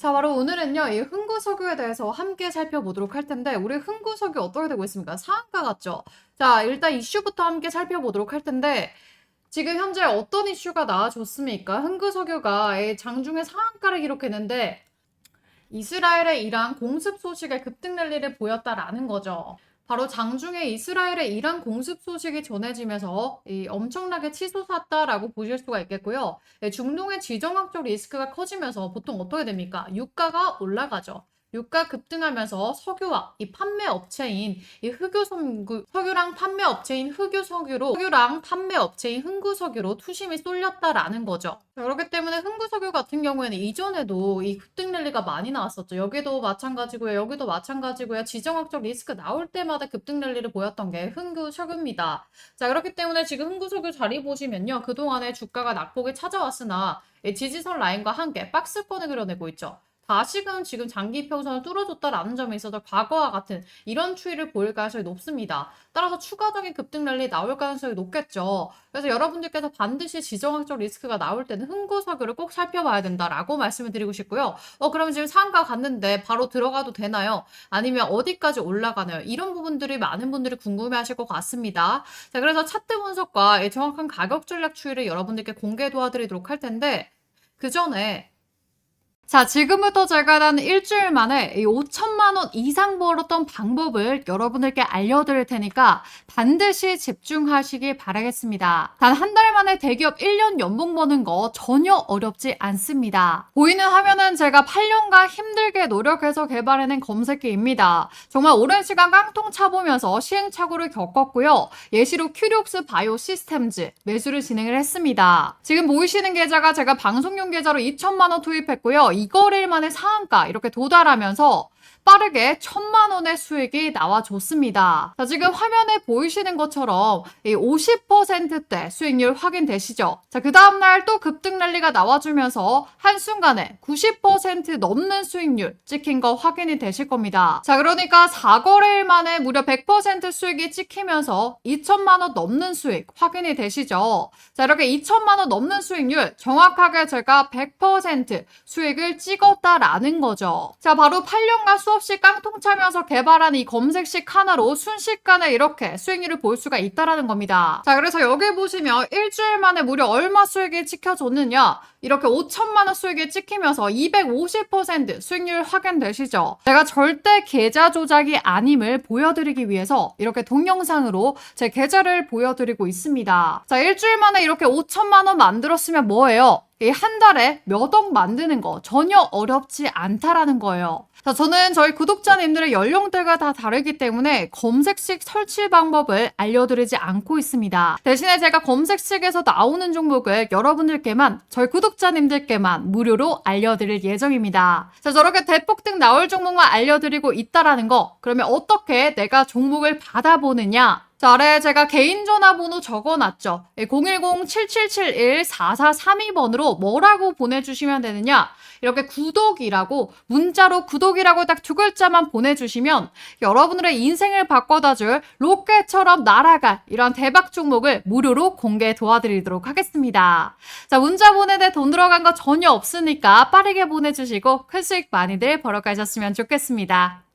자, 바로 오늘은요, 이 흥구석유에 대해서 함께 살펴보도록 할 텐데, 우리 흥구석유 어떻게 되고 있습니까? 상한가 같죠? 자, 일단 이슈부터 함께 살펴보도록 할 텐데, 지금 현재 어떤 이슈가 나와줬습니까? 흥구석유가 이 장중에 상한가를 기록했는데, 이스라엘의 이란 공습 소식에 급등 랠리를 보였다라는 거죠. 바로 장중에 이스라엘의 이란 공습 소식이 전해지면서 이 엄청나게 치솟았다라고 보실 수가 있겠고요. 네, 중동의 지정학적 리스크가 커지면서 보통 어떻게 됩니까? 유가가 올라가죠. 유가 급등하면서 석유와 이 판매 업체인 이 흑유 석유, 석유랑 판매 업체인 흑유 석유로 석유랑 판매 업체인 흥구 석유로 투심이 쏠렸다라는 거죠. 자, 그렇기 때문에 흥구 석유 같은 경우에는 이전에도 이 급등 랠리가 많이 나왔었죠. 여기도 마찬가지고요. 여기도 마찬가지고요. 지정학적 리스크 나올 때마다 급등 랠리를 보였던 게 흥구 석유입니다. 자, 그렇기 때문에 지금 흥구 석유 자리 보시면요. 그동안에 주가가 낙폭이 찾아왔으나 이 지지선 라인과 함께 박스권을 그려내고 있죠. 다시금 지금 장기 평선을 뚫어줬다라는 점에 있어서 과거와 같은 이런 추이를 보일 가능성이 높습니다. 따라서 추가적인 급등 랠리 나올 가능성이 높겠죠. 그래서 여러분들께서 반드시 지정학적 리스크가 나올 때는 흥구석유를 꼭 살펴봐야 된다라고 말씀을 드리고 싶고요. 어, 그럼 지금 상가 갔는데 바로 들어가도 되나요? 아니면 어디까지 올라가나요? 이런 부분들이 많은 분들이 궁금해 하실 것 같습니다. 자, 그래서 차트 분석과 정확한 가격 전략 추이를 여러분들께 공개 도와드리도록 할 텐데, 그 전에 자, 지금부터 제가 단 일주일 만에 5천만 원 이상 벌었던 방법을 여러분들께 알려드릴 테니까 반드시 집중하시길 바라겠습니다. 단 한 달 만에 대기업 1년 연봉 버는 거 전혀 어렵지 않습니다. 보이는 화면은 제가 8년간 힘들게 노력해서 개발해낸 검색기입니다. 정말 오랜 시간 깡통 차보면서 시행착오를 겪었고요. 예시로 큐리옵스 바이오 시스템즈 매수를 진행을 했습니다. 지금 보이시는 계좌가 제가 방송용 계좌로 2천만 원 투입했고요. 이거를 만에 상한가 이렇게 도달하면서 빠르게 천만 원의 수익이 나와줬습니다. 자, 지금 화면에 보이시는 것처럼 이 50%대 수익률 확인되시죠? 자, 그 다음날 또 급등 랠리가 나와주면서 한순간에 90% 넘는 수익률 찍힌 거 확인이 되실 겁니다. 자, 그러니까 4거래일 만에 무려 100% 수익이 찍히면서 2천만 원 넘는 수익 확인이 되시죠? 자, 이렇게 2천만 원 넘는 수익률 정확하게 제가 100% 수익을 찍었다라는 거죠. 자, 바로 8년간 수 없이 깡통 차면서 개발한 이 검색식 하나로 순식간에 이렇게 수익률을 볼 수가 있다라는 겁니다. 자, 그래서 여기 보시면 일주일 만에 무려 얼마 수익이 찍혀줬느냐? 이렇게 5천만 원 수익이 찍히면서 250% 수익률 확인되시죠? 제가 절대 계좌 조작이 아님을 보여드리기 위해서 이렇게 동영상으로 제 계좌를 보여드리고 있습니다. 자, 일주일 만에 이렇게 5천만 원 만들었으면 뭐예요? 이한 달에 몇 억 만드는 거 전혀 어렵지 않다라는 거예요. 자, 저는 저희 구독자님들의 연령대가 다 다르기 때문에 검색식 설치 방법을 알려드리지 않고 있습니다. 대신에 제가 검색식에서 나오는 종목을 여러분들께만, 저희 구독자님들께만 무료로 알려드릴 예정입니다. 자, 저렇게 대폭등 나올 종목만 알려드리고 있다라는 거, 그러면 어떻게 내가 종목을 받아보느냐? 자, 아래 제가 개인 전화번호 적어놨죠. 010-7771-4432번으로 뭐라고 보내주시면 되느냐? 이렇게 구독이라고 문자로 구독이라고 딱 두 글자만 보내주시면 여러분들의 인생을 바꿔다줄 로켓처럼 날아갈 이런 대박 종목을 무료로 공개 도와드리도록 하겠습니다. 자, 문자 보내대 돈 들어간 거 전혀 없으니까 빠르게 보내주시고 큰 수익 많이들 벌어가셨으면 좋겠습니다.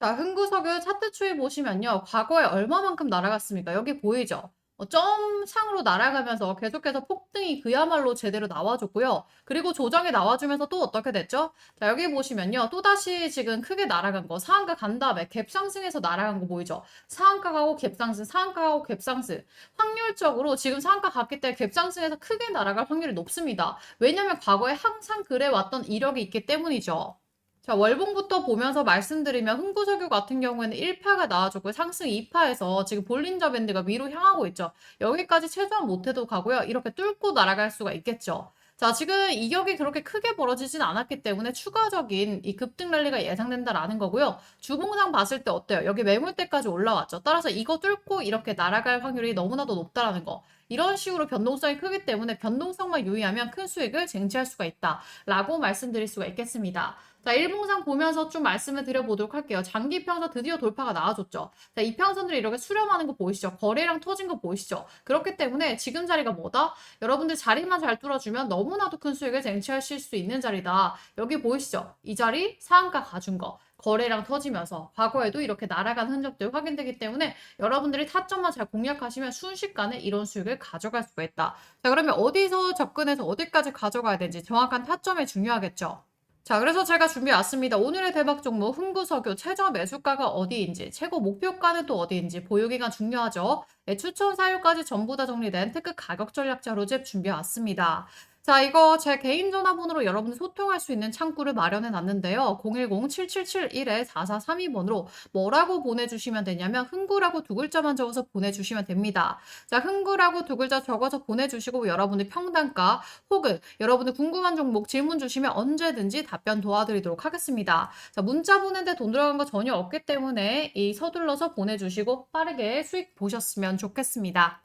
자, 흥구석유 차트 추이 보시면요. 과거에 얼마만큼 날아갔습니까? 여기 보이죠? 어, 점상으로 날아가면서 계속해서 폭등이 그야말로 제대로 나와줬고요. 그리고 조정이 나와주면서 또 어떻게 됐죠? 자, 여기 보시면요. 또다시 지금 크게 날아간 거, 상한가 간 다음에 갭 상승해서 날아간 거 보이죠? 상한가 가고 갭 상승, 상한가 가고 갭 상승. 확률적으로 지금 상한가 갔기 때문에 갭 상승해서 크게 날아갈 확률이 높습니다. 왜냐면 과거에 항상 그래 왔던 이력이 있기 때문이죠. 자, 월봉부터 보면서 말씀드리면 흥구석유 같은 경우에는 1파가 나와줬고 상승 2파에서 지금 볼린저 밴드가 위로 향하고 있죠. 여기까지 최소한 못해도 가고요. 이렇게 뚫고 날아갈 수가 있겠죠. 자, 지금 이격이 그렇게 크게 벌어지진 않았기 때문에 추가적인 이 급등 랠리가 예상된다라는 거고요. 주봉상 봤을 때 어때요? 여기 매물대까지 올라왔죠. 따라서 이거 뚫고 이렇게 날아갈 확률이 너무나도 높다라는 거. 이런 식으로 변동성이 크기 때문에 변동성만 유의하면 큰 수익을 쟁취할 수가 있다 라고 말씀드릴 수가 있겠습니다. 자, 일봉상 보면서 좀 말씀을 드려보도록 할게요. 장기 평선 드디어 돌파가 나와줬죠. 자, 이 평선들이 이렇게 수렴하는 거 보이시죠? 거래량 터진 거 보이시죠? 그렇기 때문에 지금 자리가 뭐다? 여러분들 자리만 잘 뚫어주면 너무나도 큰 수익을 쟁취하실 수 있는 자리다. 여기 보이시죠? 이 자리 상한가 가준 거. 거래량 터지면서 과거에도 이렇게 날아간 흔적들 확인되기 때문에 여러분들이 타점만 잘 공략하시면 순식간에 이런 수익을 가져갈 수가 있다. 자, 그러면 어디서 접근해서 어디까지 가져가야 되는지 정확한 타점이 중요하겠죠. 자, 그래서 제가 준비해 왔습니다. 오늘의 대박 종목 흥구석유 최저 매수가가 어디인지, 최고 목표가는 또 어디인지 보유기간 중요하죠. 네, 추천 사유까지 전부 다 정리된 특급 가격 전략 자료집 준비해 왔습니다. 자, 이거 제 개인 전화번호로 여러분들 소통할 수 있는 창구를 마련해 놨는데요. 010-7771-4432번으로 뭐라고 보내주시면 되냐면 흥구라고 두 글자만 적어서 보내주시면 됩니다. 자, 흥구라고 두 글자 적어서 보내주시고 여러분들 평단가 혹은 여러분들 궁금한 종목 질문 주시면 언제든지 답변 도와드리도록 하겠습니다. 자, 문자 보내는데 돈 들어간 거 전혀 없기 때문에 이 서둘러서 보내주시고 빠르게 수익 보셨으면 좋겠습니다.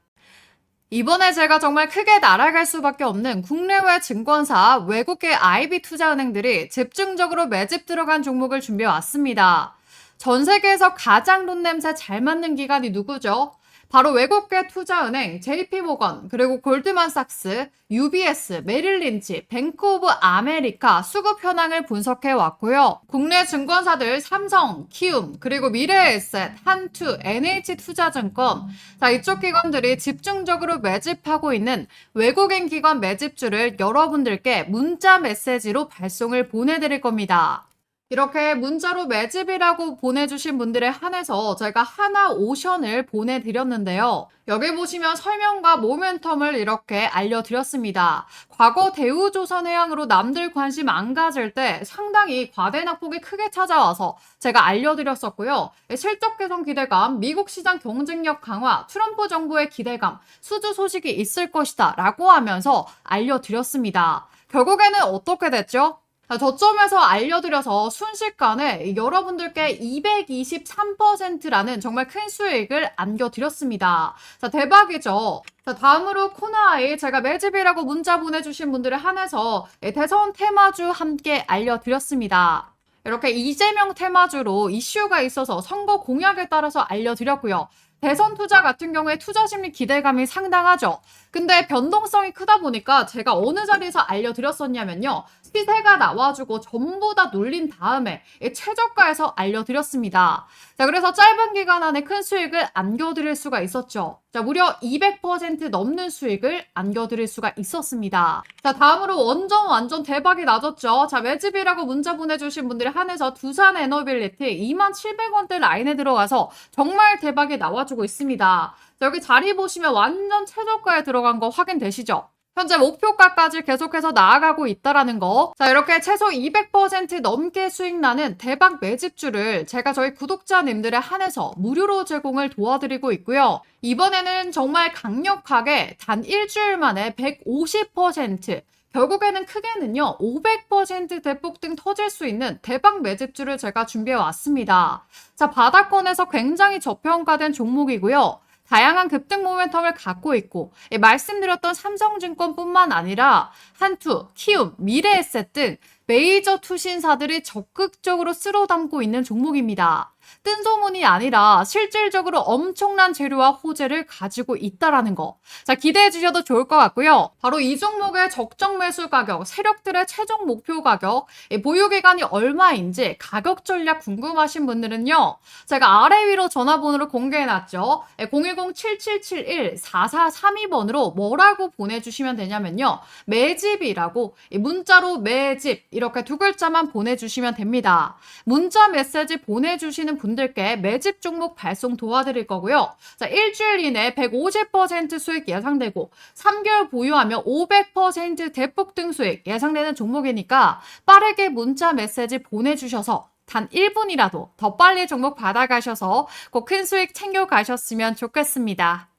이번에 제가 정말 크게 날아갈 수밖에 없는 국내외 증권사 외국계 IB 투자은행들이 집중적으로 매집 들어간 종목을 준비해 왔습니다. 전 세계에서 가장 돈 냄새 잘 맡는 기관이 누구죠? 바로 외국계 투자은행 JP모건 그리고 골드만삭스, UBS, 메릴린치, 뱅크 오브 아메리카 수급 현황을 분석해 왔고요. 국내 증권사들 삼성, 키움, 그리고 미래에셋, 한투, NH투자증권 자 이쪽 기관들이 집중적으로 매집하고 있는 외국인 기관 매집주를 여러분들께 문자 메시지로 발송을 보내드릴 겁니다. 이렇게 문자로 매집이라고 보내주신 분들에 한해서 제가 하나 오션을 보내드렸는데요. 여기 보시면 설명과 모멘텀을 이렇게 알려드렸습니다. 과거 대우조선 해양으로 남들 관심 안 가질 때 상당히 과대 낙폭이 크게 찾아와서 제가 알려드렸었고요. 실적 개선 기대감, 미국 시장 경쟁력 강화, 트럼프 정부의 기대감, 수주 소식이 있을 것이다 라고 하면서 알려드렸습니다. 결국에는 어떻게 됐죠? 저점에서 알려드려서 순식간에 여러분들께 223%라는 정말 큰 수익을 안겨드렸습니다. 자, 대박이죠? 자, 다음으로 코너아이 제가 매집이라고 문자 보내주신 분들을 한해서 대선 테마주 함께 알려드렸습니다. 이렇게 이재명 테마주로 이슈가 있어서 선거 공약에 따라서 알려드렸고요. 대선 투자 같은 경우에 투자 심리 기대감이 상당하죠. 근데 변동성이 크다 보니까 제가 어느 자리에서 알려드렸었냐면요. 시세가 나와주고 전부 다 놀린 다음에 최저가에서 알려드렸습니다. 자, 그래서 짧은 기간 안에 큰 수익을 안겨드릴 수가 있었죠. 자, 무려 200% 넘는 수익을 안겨드릴 수가 있었습니다. 자, 다음으로 완전 완전 대박이 나졌죠. 자, 매집이라고 문자 보내주신 분들이 한해서 두산 에너빌리티 27,000원대 라인에 들어가서 정말 대박이 나와주 고 있습니다. 자, 여기 자리 보시면 완전 최저가에 들어간 거 확인되시죠? 현재 목표가까지 계속해서 나아가고 있다라는 거. 자, 이렇게 최소 200% 넘게 수익 나는 대박 매집주를 제가 저희 구독자님들에 한해서 무료로 제공을 도와드리고 있고요. 이번에는 정말 강력하게 단 일주일 만에 150% 결국에는 크게는요, 500% 대폭등 터질 수 있는 대박 매집주를 제가 준비해 왔습니다. 자, 바닥권에서 굉장히 저평가된 종목이고요. 다양한 급등 모멘텀을 갖고 있고 예, 말씀드렸던 삼성증권뿐만 아니라 한투, 키움, 미래에셋 등 메이저 투신사들이 적극적으로 쓸어 담고 있는 종목입니다. 뜬 소문이 아니라 실질적으로 엄청난 재료와 호재를 가지고 있다라는 거. 자, 기대해 주셔도 좋을 것 같고요. 바로 이 종목의 적정 매수 가격, 세력들의 최종 목표 가격, 보유 기간이 얼마인지 가격 전략 궁금하신 분들은요. 제가 아래 위로 전화번호를 공개해 놨죠. 010-7771-4432번으로 뭐라고 보내 주시면 되냐면요. 매집이라고 문자로 매집 이렇게 두 글자만 보내주시면 됩니다. 문자 메시지 보내주시는 분들께 매집 종목 발송 도와드릴 거고요. 자, 일주일 이내 150% 수익 예상되고 3개월 보유하면 500% 대폭 등 수익 예상되는 종목이니까 빠르게 문자 메시지 보내주셔서 단 1분이라도 더 빨리 종목 받아가셔서 꼭 큰 수익 챙겨가셨으면 좋겠습니다.